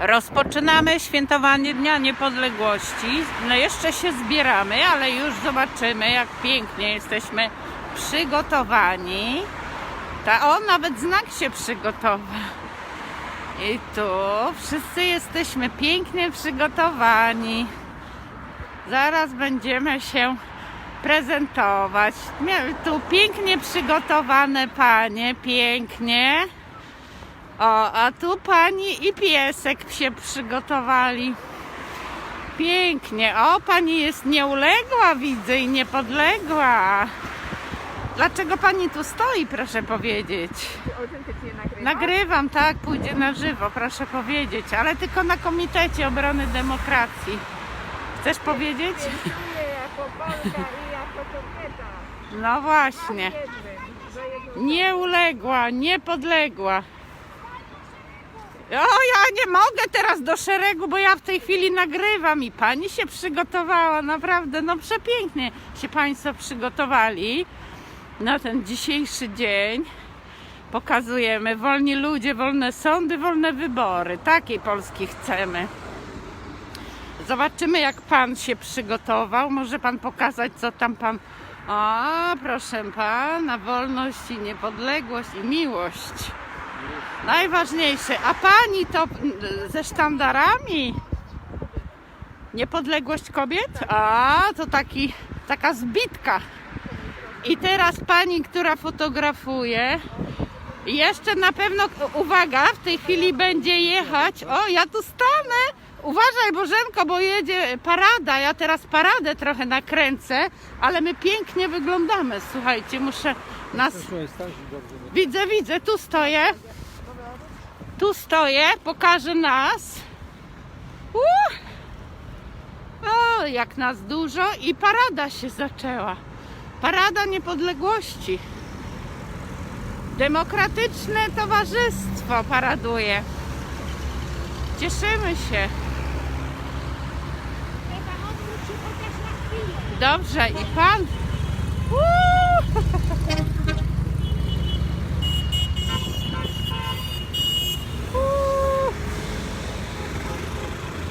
Rozpoczynamy świętowanie Dnia Niepodległości. No jeszcze się zbieramy, ale już zobaczymy, jak pięknie jesteśmy przygotowani. Ta, o, nawet znak się przygotował. I tu wszyscy jesteśmy pięknie przygotowani. Zaraz będziemy się prezentować. Tu pięknie przygotowane panie, pięknie. O, a tu pani i piesek się przygotowali. Pięknie. O, pani jest nieuległa, widzę, i niepodległa. Dlaczego pani tu stoi, proszę powiedzieć? Nagrywam, tak, pójdzie na żywo, proszę powiedzieć, ale tylko na Komitecie Obrony Demokracji. Chcesz powiedzieć? Czuję jako Polka i jako kobieta. No właśnie. Nieuległa, niepodległa. O, ja nie mogę teraz do szeregu, bo ja w tej chwili nagrywam i pani się przygotowała, naprawdę, no przepięknie się państwo przygotowali na ten dzisiejszy dzień. Pokazujemy wolni ludzie, wolne sądy, wolne wybory. Takiej Polski chcemy. Zobaczymy, jak pan się przygotował. Może pan pokazać, co tam pan. O, proszę pana, wolność i niepodległość i miłość. Najważniejsze. A pani to ze sztandarami? Niepodległość kobiet? A, to taki, taka zbitka. I teraz pani, która fotografuje, jeszcze na pewno, uwaga, w tej chwili będzie jechać. O, ja tu stanę. Uważaj, Bożenko, bo jedzie parada. Ja teraz paradę trochę nakręcę, ale my pięknie wyglądamy. Słuchajcie, muszę nas. Widzę, widzę, tu stoję. Tu stoję, pokażę nas. Uh! O, jak nas dużo i parada się zaczęła. Parada niepodległości. Demokratyczne towarzystwo paraduje. Cieszymy się. Dobrze, i pan